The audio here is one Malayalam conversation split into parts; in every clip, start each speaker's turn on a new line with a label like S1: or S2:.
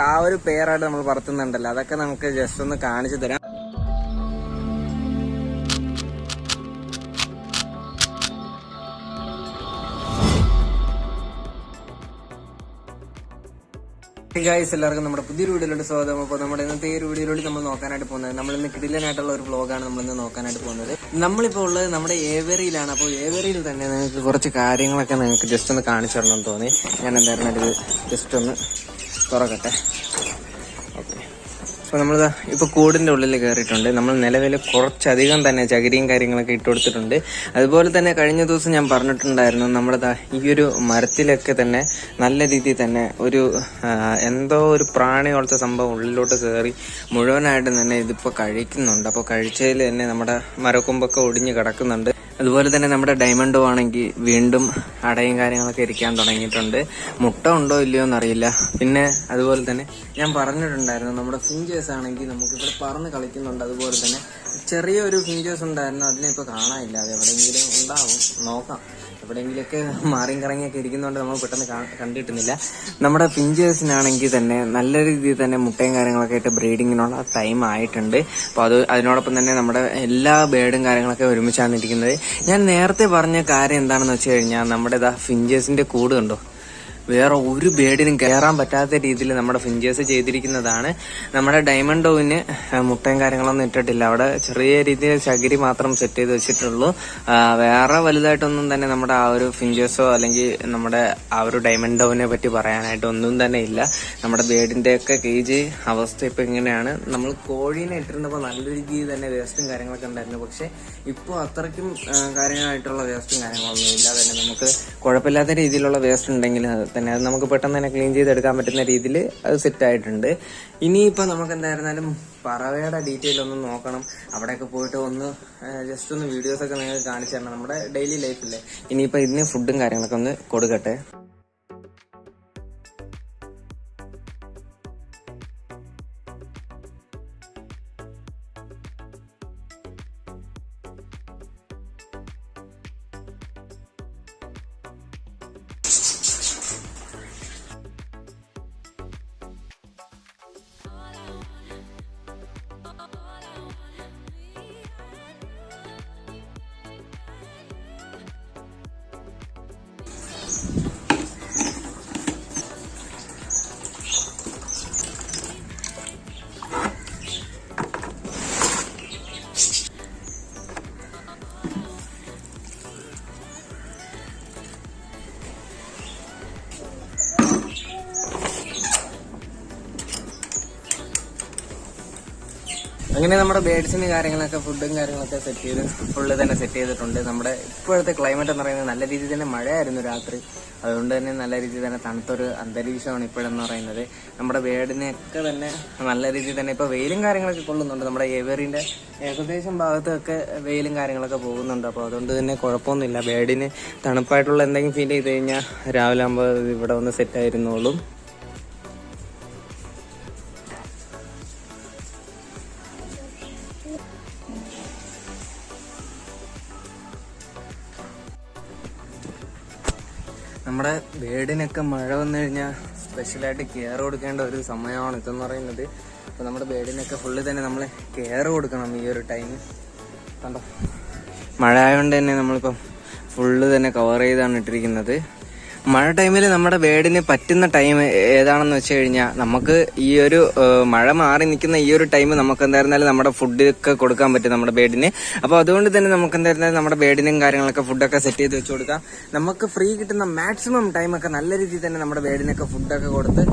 S1: ആ ഒരു പേരായിട്ട് നമ്മൾ പറത്തുന്നുണ്ടല്ലോ. അതൊക്കെ നമുക്ക് ജസ്റ്റ് ഒന്ന് കാണിച്ചു തരാം. ഗൈസ് എല്ലാവർക്കും നമ്മുടെ പുതിയൊരു വീഡിയോയിലോട്ട് സ്വാഗതം. അപ്പോൾ നമ്മുടെ ഇന്നത്തെ ഈ ഒരു വീഡിയോയിലോട്ട് നമ്മൾ നോക്കാനായിട്ട് പോകുന്നത് നമ്മൾ ഇന്ന് കിടിലനായിട്ടുള്ള ഒരു വ്ലോഗാണ് നമ്മൾ ഇന്ന് നോക്കാനായിട്ട് പോകുന്നത്. നമ്മളിപ്പോൾ ഉള്ളത് നമ്മുടെ ഏവേറിയിലാണ് അപ്പോൾ ഏവേറിയിൽ തന്നെ നിങ്ങൾക്ക് കുറച്ച് കാര്യങ്ങളൊക്കെ നിങ്ങൾക്ക് ജസ്റ്റ് ഒന്ന് കാണിച്ചു തരണം തോന്നി. ഞാൻ എന്തായിരുന്നു ജസ്റ്റ് ഒന്ന് തുറക്കട്ടെ. ഓക്കെ. അപ്പോൾ നമ്മൾ ഇപ്പോൾ കൂടിന്റെ ഉള്ളിൽ കയറിയിട്ടുണ്ട് നമ്മൾ നിലവിൽ കുറച്ചധികം തന്നെ ചകിരിയും കാര്യങ്ങളൊക്കെ ഇട്ട് കൊടുത്തിട്ടുണ്ട്. അതുപോലെ തന്നെ കഴിഞ്ഞ ദിവസം ഞാൻ പറഞ്ഞിട്ടുണ്ടായിരുന്നു നമ്മുടെ ഈ ഒരു മരത്തിലൊക്കെ തന്നെ നല്ല രീതിയിൽ തന്നെ ഒരു എന്തോ ഒരു പ്രാണി പോലത്തെ സംഭവം ഉള്ളിലോട്ട് കയറി മുഴുവനായിട്ടും തന്നെ ഇതിപ്പോൾ കഴിക്കുന്നുണ്ട്. അപ്പോൾ കഴിച്ചതിൽ തന്നെ നമ്മുടെ മരക്കൊമ്പൊക്കെ ഒടിഞ്ഞ് കിടക്കുന്നുണ്ട്. അതുപോലെ തന്നെ നമ്മുടെ ഡയമണ്ടോ ആണെങ്കിൽ വീണ്ടും അടയും കാര്യങ്ങളൊക്കെ ഇരിക്കാൻ തുടങ്ങിയിട്ടുണ്ട്. മുട്ട ഉണ്ടോ ഇല്ലയോ എന്നറിയില്ല. പിന്നെ അതുപോലെ തന്നെ ഞാൻ പറഞ്ഞിട്ടുണ്ടായിരുന്നു നമ്മുടെ ഫിഞ്ചേഴ്സ് ആണെങ്കിൽ നമുക്കിവിടെ പറന്ന് കളിക്കുന്നുണ്ട്. അതുപോലെ തന്നെ ചെറിയൊരു ഫിഞ്ചേഴ്സ് ഉണ്ടായിരുന്നു അതിനെ ഇപ്പോൾ കാണാനില്ല. അത് എവിടെയെങ്കിലും ഉണ്ടാവും. നോക്കാം. എവിടെയെങ്കിലുമൊക്കെ മാറിയും കറങ്ങിയൊക്കെ ഇരിക്കുന്നതുകൊണ്ട് നമ്മൾ പെട്ടെന്ന് കണ്ടിട്ടുന്നില്ല. നമ്മുടെ പിഞ്ചേഴ്സിനാണെങ്കിൽ തന്നെ നല്ല രീതിയിൽ തന്നെ മുട്ടയും കാര്യങ്ങളൊക്കെ ആയിട്ട് ബ്രീഡിങ്ങിനുള്ള ടൈം ആയിട്ടുണ്ട്. അപ്പോൾ അത് അതിനോടൊപ്പം തന്നെ നമ്മുടെ എല്ലാ ബേഡും കാര്യങ്ങളൊക്കെ ഒരുമിച്ചാണ് ഇരിക്കുന്നത്. ഞാൻ നേരത്തെ പറഞ്ഞ കാര്യം എന്താണെന്ന് വെച്ച് കഴിഞ്ഞാൽ നമ്മുടെ ഇതാ ഫിഞ്ചേഴ്സിന്റെ കൂട് കണ്ടോ? വേറെ ഒരു ബേഡിനും കയറാൻ പറ്റാത്ത രീതിയിൽ നമ്മുടെ ഫിഞ്ചേഴ്സ് ചെയ്തിരിക്കുന്നതാണ്. നമ്മുടെ ഡയമണ്ട് ഡോവിന് മുട്ടയും കാര്യങ്ങളൊന്നും ഇട്ടിട്ടില്ല. അവിടെ ചെറിയ രീതിയിൽ ചകിരി മാത്രം സെറ്റ് ചെയ്ത് വെച്ചിട്ടുള്ളൂ. വേറെ വലുതായിട്ടൊന്നും തന്നെ നമ്മുടെ ആ ഒരു ഫിഞ്ചേഴ്സോ അല്ലെങ്കിൽ നമ്മുടെ ആ ഒരു ഡയമണ്ട് ഡോവിനെ പറ്റി പറയാനായിട്ട് ഒന്നും തന്നെ ഇല്ല. നമ്മുടെ ബേഡിന്റെ ഒക്കെ കേജ് അവസ്ഥ ഇപ്പൊ ഇങ്ങനെയാണ്. നമ്മൾ കോഴീനെ ഇട്ടിരുന്നപ്പോൾ നല്ല രീതിയിൽ തന്നെ വേസ്റ്റും കാര്യങ്ങളൊക്കെ ഉണ്ടായിരുന്നു. പക്ഷെ ഇപ്പോൾ അത്രയ്ക്കും കാര്യങ്ങളായിട്ടുള്ള വേസ്റ്റും കാര്യങ്ങളൊന്നും ഇല്ല തന്നെ നമുക്ക് കുഴപ്പമില്ലാത്ത രീതിയിലുള്ള വേസ്റ്റ് ഉണ്ടെങ്കിൽ തന്നെ. അത് നമുക്ക് പെട്ടെന്ന് തന്നെ ക്ലീൻ ചെയ്തെടുക്കാൻ പറ്റുന്ന രീതിയിൽ അത് സെറ്റ് ആയിട്ടുണ്ട്. ഇനിയിപ്പോൾ നമുക്ക് എന്തായിരുന്നാലും പറവയുടെ ഡീറ്റെയിൽ ഒന്ന് നോക്കണം. അവിടെയൊക്കെ പോയിട്ട് ഒന്ന് ജസ്റ്റ് ഒന്ന് വീഡിയോസൊക്കെ നിങ്ങൾക്ക് കാണിച്ചു തരണം. നമ്മുടെ ഡെയിലി ലൈഫിലെ ഇനിയിപ്പോൾ ഇതിന് ഫുഡും കാര്യങ്ങളൊക്കെ ഒന്ന് കൊടുക്കട്ടെ. അങ്ങനെ നമ്മുടെ ബേഡ്സിന് കാര്യങ്ങളൊക്കെ ഫുഡും കാര്യങ്ങളൊക്കെ സെറ്റ് ചെയ്ത് ഫുള്ള് തന്നെ സെറ്റ് ചെയ്തിട്ടുണ്ട്. നമ്മുടെ ഇപ്പോഴത്തെ ക്ലൈമറ്റ് എന്ന് പറയുന്നത് നല്ല രീതിയിൽ തന്നെ മഴയായിരുന്നു രാത്രി. അതുകൊണ്ട് തന്നെ നല്ല രീതിയിൽ തന്നെ തണുത്തൊരു അന്തരീക്ഷമാണ് ഇപ്പോഴെന്ന് പറയുന്നത്. നമ്മുടെ ബേഡിനെയൊക്കെ തന്നെ നല്ല രീതിയിൽ തന്നെ ഇപ്പോൾ വെയിലും കാര്യങ്ങളൊക്കെ കൊള്ളുന്നുണ്ട്. നമ്മുടെ ഏവേറിന്റെ ഏകദേശം ഭാഗത്തൊക്കെ വെയിലും കാര്യങ്ങളൊക്കെ പോകുന്നുണ്ട്. അപ്പോൾ അതുകൊണ്ട് തന്നെ കുഴപ്പമൊന്നുമില്ല. ബേഡിന് തണുപ്പായിട്ടുള്ള എന്തെങ്കിലും ഫീൽ ചെയ്ത് കഴിഞ്ഞാൽ രാവിലെ ആകുമ്പോൾ ഇവിടെ വന്ന് സെറ്റ് നമ്മുടെ ബേഡിനൊക്കെ മഴ വന്നു കഴിഞ്ഞാൽ സ്പെഷ്യലായിട്ട് കെയർ കൊടുക്കേണ്ട ഒരു സമയമാണ് ഇതെന്ന് പറയുന്നത്. അപ്പോൾ നമ്മുടെ ബേഡിനൊക്കെ ഫുള്ള് തന്നെ നമ്മൾ കെയർ കൊടുക്കണം ഈ ഒരു ടൈമിൽ കണ്ടോ? മഴ ആയതുകൊണ്ട് തന്നെ നമ്മളിപ്പം ഫുള്ള് തന്നെ കവർ ചെയ്താണ് ഇട്ടിരിക്കുന്നത്. മഴ ടൈമിൽ നമ്മുടെ ബേഡിന് പറ്റുന്ന ടൈം ഏതാണെന്ന് വെച്ച് കഴിഞ്ഞാൽ നമുക്ക് ഈ ഒരു മഴ മാറി നിൽക്കുന്ന ഈ ഒരു ടൈം നമുക്ക് എന്തായിരുന്നാലും നമ്മുടെ ഫുഡ് ഒക്കെ കൊടുക്കാൻ പറ്റും നമ്മുടെ ബേഡിന് അപ്പോൾ അതുകൊണ്ട് തന്നെ നമുക്ക് എന്തായിരുന്നാലും നമ്മുടെ ബേഡിനും കാര്യങ്ങളൊക്കെ ഫുഡൊക്കെ സെറ്റ് ചെയ്ത് വെച്ച് കൊടുക്കാം. നമുക്ക് ഫ്രീ കിട്ടുന്ന മാക്സിമം ടൈമൊക്കെ നല്ല രീതിയിൽ തന്നെ നമ്മുടെ ബേഡിനൊക്കെ ഫുഡൊക്കെ കൊടുത്ത്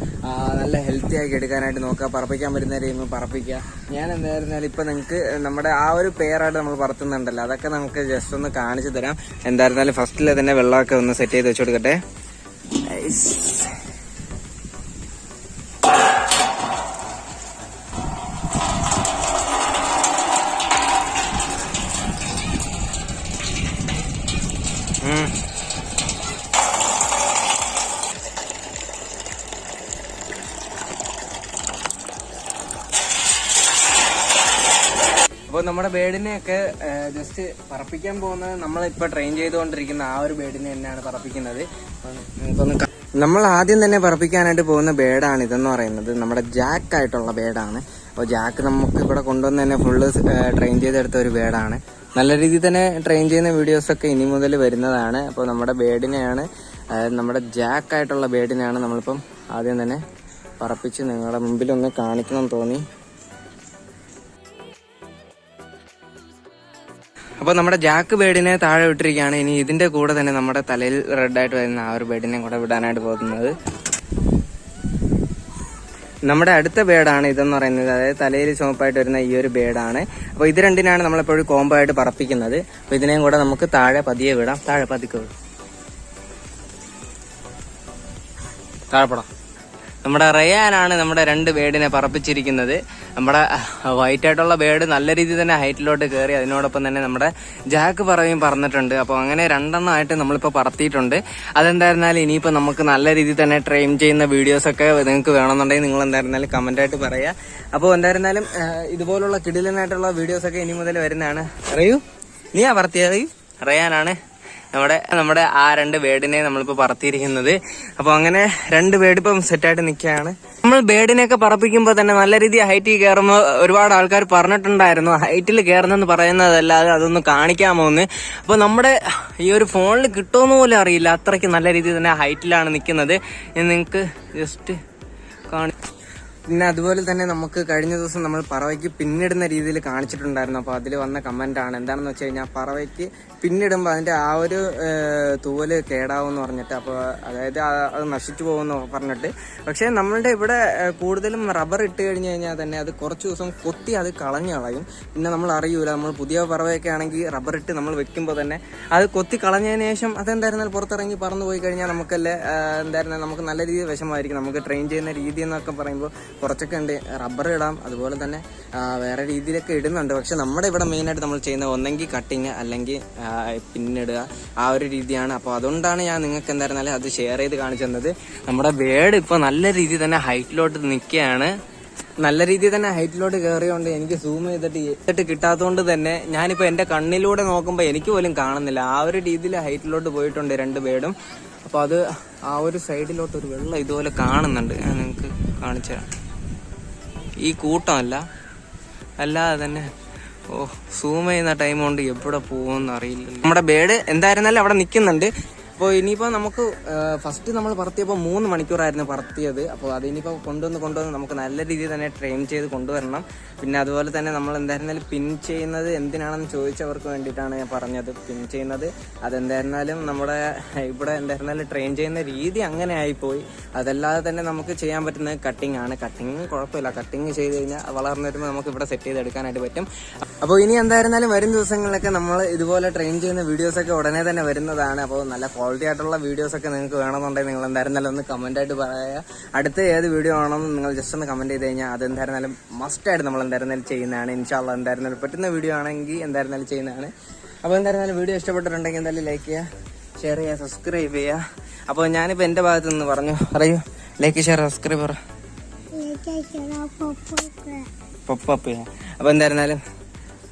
S1: നല്ല ഹെൽത്തി ആക്കി എടുക്കാനായിട്ട് നോക്കുക. പറപ്പിക്കാൻ പറ്റുന്ന ടൈം പറപ്പിക്കുക. ഞാൻ എന്തായിരുന്നാലും ഇപ്പം നിങ്ങൾക്ക് നമ്മുടെ ആ ഒരു പേരായിട്ട് നമ്മൾ പറത്തുന്നുണ്ടല്ലോ. അതൊക്കെ നമുക്ക് ജസ്റ്റ് ഒന്ന് കാണിച്ചു തരാം. എന്തായിരുന്നാലും ഫസ്റ്റിൽ തന്നെ വെള്ളമൊക്കെ ഒന്ന് സെറ്റ് ചെയ്ത് വെച്ച് കൊടുക്കട്ടെ. 나이스. 음. നമ്മുടെ ബേഡിനെയൊക്കെ ജസ്റ്റ് പറപ്പിക്കാൻ പോകുന്നത് നമ്മളിപ്പോൾ ട്രെയിൻ ചെയ്തുകൊണ്ടിരിക്കുന്ന ആ ഒരു ബേഡിനെ തന്നെയാണ് പറപ്പിക്കുന്നത്. നമ്മൾ ആദ്യം തന്നെ പറപ്പിക്കാനായിട്ട് പോകുന്ന ബേഡാണ് ഇതെന്ന് പറയുന്നത്. നമ്മുടെ ജാക്ക് ആയിട്ടുള്ള ബേഡാണ്. അപ്പോൾ ജാക്ക് നമുക്ക് ഇവിടെ കൊണ്ടുവന്ന് തന്നെ ഫുള്ള് ട്രെയിൻ ചെയ്തെടുത്ത ഒരു ബേഡാണ്. നല്ല രീതിയിൽ തന്നെ ട്രെയിൻ ചെയ്യുന്ന വീഡിയോസ് ഒക്കെ ഇനി മുതൽ വരുന്നതാണ്. അപ്പോൾ നമ്മുടെ ബേഡിനെയാണ് നമ്മുടെ ജാക്ക് ആയിട്ടുള്ള ബേഡിനെയാണ് നമ്മളിപ്പം ആദ്യം തന്നെ പറപ്പിച്ച് നിങ്ങളുടെ മുമ്പിൽ ഒന്ന് കാണിക്കണം തോന്നി. അപ്പോൾ നമ്മുടെ ജാക്ക് ബേഡിനെ താഴെ വിട്ടിരിക്കുകയാണ്. ഇനി ഇതിന്റെ കൂടെ തന്നെ നമ്മുടെ തലയിൽ റെഡായിട്ട് വരുന്ന ആ ഒരു ബേഡിനെ കൂടെ വിടാനായിട്ട് പോകുന്നത്. നമ്മുടെ അടുത്ത ബേഡാണ് ഇതെന്ന് പറയുന്നത്. അതായത് തലയിൽ ചുമപ്പായിട്ട് വരുന്ന ഈ ഒരു ബേഡാണ്. അപ്പോൾ ഇത് രണ്ടിനാണ് നമ്മളെപ്പോഴും കോംബോ ആയിട്ട് പറപ്പിക്കുന്നത്. അപ്പോൾ ഇതിനെയും കൂടെ നമുക്ക് താഴെ പതിയെ വിടാം. താഴെ പതിക്കുക വിടാം താഴെപ്പെടാം നമ്മുടെ റയാനാണ് നമ്മുടെ രണ്ട് ബേഡിനെ പറപ്പിച്ചിരിക്കുന്നത്. നമ്മുടെ വൈറ്റ് ആയിട്ടുള്ള ബേഡ് നല്ല രീതിയിൽ തന്നെ ഹൈറ്റിലോട്ട് കയറി അതിനോടൊപ്പം തന്നെ നമ്മുടെ ജാക്ക് പറയും പറഞ്ഞിട്ടുണ്ട്. അപ്പോൾ അങ്ങനെ രണ്ടെണ്ണമായിട്ട് നമ്മളിപ്പോൾ പറത്തിയിട്ടുണ്ട്. അതെന്തായിരുന്നാലും ഇനിയിപ്പോൾ നമുക്ക് നല്ല രീതിയിൽ തന്നെ ട്രെയിൻ ചെയ്യുന്ന വീഡിയോസൊക്കെ നിങ്ങൾക്ക് വേണമെന്നുണ്ടെങ്കിൽ നിങ്ങൾ എന്തായിരുന്നാലും കമന്റ് ആയിട്ട് പറയുക അപ്പോൾ എന്തായിരുന്നാലും ഇതുപോലുള്ള കിടിലനായിട്ടുള്ള വീഡിയോസൊക്കെ ഇനി മുതൽ വരുന്നതാണ്. അറിയൂ നീയാ പറത്തിയത് അറിയാനാണ് റയാനാണ്. നമ്മുടെ നമ്മുടെ ആ രണ്ട് ബേഡിനെ നമ്മളിപ്പോ പറത്തിയിരിക്കുന്നത്. അപ്പൊ അങ്ങനെ രണ്ട് ബേഡ് ഇപ്പം സെറ്റായിട്ട് നിൽക്കുകയാണ്. നമ്മൾ ബേഡിനെയൊക്കെ പറപ്പിക്കുമ്പോൾ തന്നെ നല്ല രീതിയിൽ ഹൈറ്റിൽ കയറുമ്പോൾ ഒരുപാട് ആൾക്കാർ പറഞ്ഞിട്ടുണ്ടായിരുന്നു ഹൈറ്റിൽ കയറുന്നെന്ന് പറയുന്നതല്ലാതെ അതൊന്ന് കാണിക്കാമോ എന്ന്. അപ്പോൾ നമ്മുടെ ഈ ഒരു ഫോണിൽ കിട്ടുമെന്ന് പോലും അറിയില്ല അത്രയ്ക്ക് നല്ല രീതിയിൽ തന്നെ ഹൈറ്റിലാണ് നിൽക്കുന്നത്. നിങ്ങൾക്ക് ജസ്റ്റ് കാണി പിന്നെ അതുപോലെ തന്നെ നമുക്ക് കഴിഞ്ഞ ദിവസം നമ്മൾ പറവയ്ക്ക് പിന്നിടുന്ന രീതിയിൽ കാണിച്ചിട്ടുണ്ടായിരുന്നു. അപ്പോൾ അതിൽ വന്ന കമന്റ് ആണ്. എന്താണെന്ന് വെച്ച് കഴിഞ്ഞാൽ പറവയ്ക്ക് പിന്നിടുമ്പോൾ അതിന്റെ ആ ഒരു ഏഹ്, തൂവൽ കേടാവും എന്ന് പറഞ്ഞിട്ട് അപ്പോൾ അതായത് അത് നശിച്ചു പോകുമെന്ന് പറഞ്ഞിട്ട്. പക്ഷേ നമ്മളുടെ ഇവിടെ കൂടുതലും റബ്ബർ ഇട്ട് കഴിഞ്ഞ് കഴിഞ്ഞാൽ തന്നെ അത് കുറച്ച് ദിവസം കൊത്തി അത് കളഞ്ഞു കളയും. പിന്നെ നമ്മൾ അറിയൂല നമ്മൾ പുതിയ പറവയൊക്കെ ആണെങ്കിൽ റബ്ബർ ഇട്ട് നമ്മൾ വെക്കുമ്പോൾ തന്നെ അത് കൊത്തി കളഞ്ഞതിന് ശേഷം അതെന്തായിരുന്നാലും പുറത്തിറങ്ങി പറന്നു പോയി കഴിഞ്ഞാൽ നമുക്കല്ലേ എന്തായിരുന്നാലും നമുക്ക് നല്ല രീതിയിൽ വിഷമമായിരിക്കും. നമുക്ക് ട്രെയിൻ ചെയ്യുന്ന രീതി എന്നൊക്കെ പറയുമ്പോൾ കുറച്ചൊക്കെ ഉണ്ട് റബ്ബർ ഇടാം. അതുപോലെ തന്നെ വേറെ രീതിയിലൊക്കെ ഇടുന്നുണ്ട്. പക്ഷെ നമ്മുടെ ഇവിടെ മെയിനായിട്ട് നമ്മൾ ചെയ്യുന്ന ഒന്നെങ്കിൽ കട്ടിങ് അല്ലെങ്കിൽ പിന്നിടുക. ആ ഒരു രീതിയാണ്. അപ്പോൾ അതുകൊണ്ടാണ് ഞാൻ നിങ്ങൾക്ക് എന്തായിരുന്നാലും അത് ഷെയർ ചെയ്ത് കാണിച്ചു തന്നത്. നമ്മുടെ ബേഡ് ഇപ്പോൾ നല്ല രീതിയിൽ തന്നെ ഹൈറ്റിലോട്ട് നിൽക്കുകയാണ്. നല്ല രീതിയിൽ തന്നെ ഹൈറ്റിലോട്ട് കയറിയോണ്ട് എനിക്ക് സൂം ചെയ്തിട്ട് ഇട്ടിട്ട് കിട്ടാത്തതുകൊണ്ട് തന്നെ ഞാനിപ്പോൾ എന്റെ കണ്ണിലൂടെ നോക്കുമ്പോൾ എനിക്ക് പോലും കാണുന്നില്ല. ആ ഒരു രീതിയിൽ ഹൈറ്റിലോട്ട് പോയിട്ടുണ്ട് രണ്ട് പേടും അപ്പോൾ അത് ആ ഒരു സൈഡിലോട്ട് ഒരു വെള്ളം ഇതുപോലെ കാണുന്നുണ്ട്. ഞാൻ നിങ്ങൾക്ക് കാണിച്ചു തരാം. ഈ കൂട്ടമല്ല. അല്ലാതെ തന്നെ ഓ സൂം ചെയ്യുന്ന ടൈം കൊണ്ട് എവിടെ പോകുമെന്ന് അറിയില്ല നമ്മുടെ ബേഡ് എന്തായിരുന്നാലും അവിടെ നിൽക്കുന്നുണ്ട്. അപ്പോൾ ഇനിയിപ്പോൾ നമുക്ക് ഫസ്റ്റ് നമ്മൾ പറത്തിയപ്പോൾ മൂന്ന് മണിക്കൂറായിരുന്നു പറത്തിയത്. അപ്പോൾ അതിനിപ്പോൾ കൊണ്ടുവന്ന് കൊണ്ടുവന്ന് നമുക്ക് നല്ല രീതിയിൽ തന്നെ ട്രെയിൻ ചെയ്ത് കൊണ്ടുവരണം. പിന്നെ അതുപോലെ തന്നെ നമ്മൾ എന്തായിരുന്നാലും പിൻ ചെയ്യുന്നത് എന്തിനാണെന്ന് ചോദിച്ചവർക്ക് വേണ്ടിയിട്ടാണ് ഞാൻ പറഞ്ഞത്. പിൻ ചെയ്യുന്നത് അതെന്തായിരുന്നാലും നമ്മുടെ ഇവിടെ എന്തായിരുന്നാലും ട്രെയിൻ ചെയ്യുന്ന രീതി അങ്ങനെ ആയിപ്പോയി. അതല്ലാതെ തന്നെ നമുക്ക് ചെയ്യാൻ പറ്റുന്നത് കട്ടിംഗ് ആണ്. കട്ടിങ് കുഴപ്പമില്ല. കട്ടിങ് ചെയ്ത് കഴിഞ്ഞാൽ വളർന്നു വരുമ്പോൾ നമുക്ക് ഇവിടെ സെറ്റ് ചെയ്തെടുക്കാനായിട്ട് പറ്റും. അപ്പോൾ ഇനി എന്തായിരുന്നാലും വരും ദിവസങ്ങളിലൊക്കെ നമ്മൾ ഇതുപോലെ ട്രെയിൻ ചെയ്യുന്ന വീഡിയോസ് ഒക്കെ ഉടനെ തന്നെ വരുന്നതാണ്. അപ്പോൾ നല്ല ക്വാളിറ്റി ആയിട്ടുള്ള വീഡിയോസ് ഒക്കെ നിങ്ങൾക്ക് വേണമെന്നുണ്ടെങ്കിൽ നിങ്ങൾ എന്തായിരുന്നാലും ഒന്ന് കമന്റ് ആയിട്ട് പറയുക അടുത്ത ഏത് വീഡിയോ ആണെന്ന് നിങ്ങൾ ജസ്റ്റ് ഒന്ന് കമന്റ് ചെയ്ത് കഴിഞ്ഞാൽ അത് എന്തായിരുന്നാലും മസ്റ്റ് ആയിട്ട് നമ്മൾ എന്തായിരുന്നാലും ചെയ്യുന്നതാണ്. ഇൻഷാല്ല എന്തായിരുന്നാലും പറ്റുന്ന വീഡിയോ ആണെങ്കിൽ എന്തായിരുന്നാലും ചെയ്യുന്നതാണ്. അപ്പോൾ എന്തായിരുന്നാലും വീഡിയോ ഇഷ്ടപ്പെട്ടിട്ടുണ്ടെങ്കിൽ എന്തായാലും ലൈക്ക് ചെയ്യുക ഷെയർ ചെയ്യുക സബ്സ്ക്രൈബ് ചെയ്യുക അപ്പോൾ ഞാനിപ്പോൾ എന്റെ ഭാഗത്ത് നിന്ന് പറഞ്ഞു അറിയൂ ലൈക്ക് ഷെയർ സബ്സ്ക്രൈബ് പറ. പപ്പ അപ്പോൾ എന്തായിരുന്നാലും